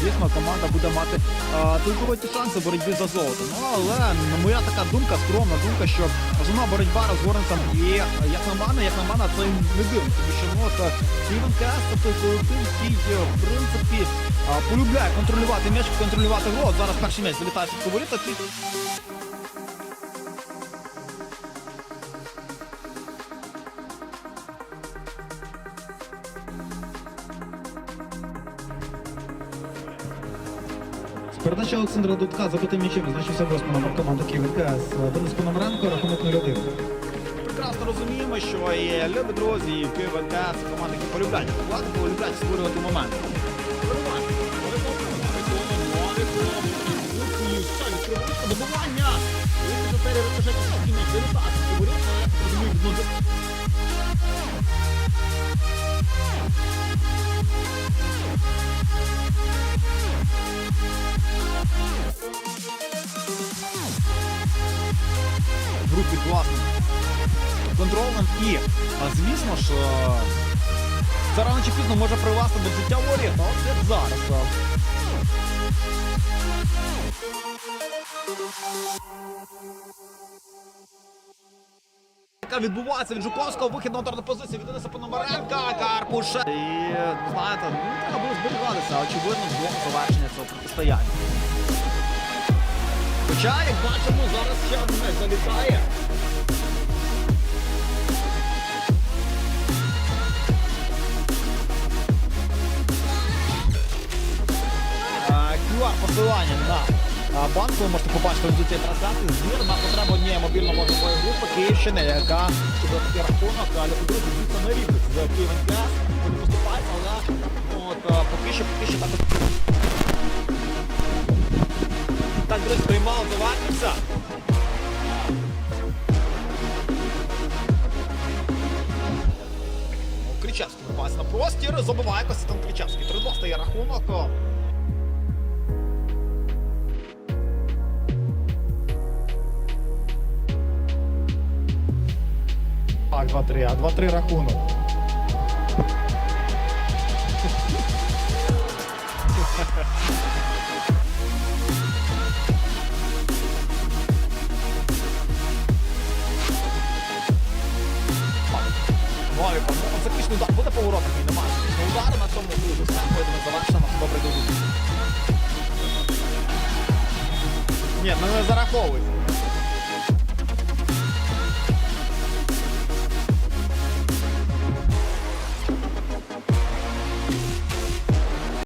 звісно, команда буде мати а, толковиті шанси боротьби за золото. Ну але моя така думка, скромна думка, що основна боротьба розгорнута і як на мене, як на мене, це не дивно, тому що ну от Стівен НКС це той колектив, який е, в принципі полюбляє контролювати м'яч, контролювати. От зараз перший м'яч залітає в фаворита. З передачі Олександра Дудка забитим м'ячем значився восьмий номер команди Київ НКС. Денис Пономаренко, рахунок 0-1. прекрасно розуміємо, що і любі друзі, і Київ НКС, команди, які полюбляють атакувати, полюбляють створювати моменти. Добування! Групі класним контрольним і, звісно ж, е, це рано чи пізно може привести до життя воріт, а от як зараз. Яка відбувається від Жуковського, вихід на ударну позицію від Дениса Пономаренка, Карпуша. І, знаєте, ну, треба було зберігатися, очевидно, до завершення цього протистояння. Хоча, бачимо, зараз ще м'яч залітає. QR посилання на а, банк, ви можете побачити в цієї трансляції збір на потребу однієї мобільно-вогневої групи Київщини, яка щоб такий рахунок, друзі, звісно, не рівень з Києвом КС, вони поступають, але от, поки що, поки що так. Так, друзі, приймав, завершився. Кричевський випасть на простір, забиває Костянтин Кричевський. 3-2 стає рахунок. Так, 2-3, а 2-3 рахунок. Удар, поворотом, і немає заключного удару на цьому сам поїдемо за вас все добре до. Ні, ну не зараховують.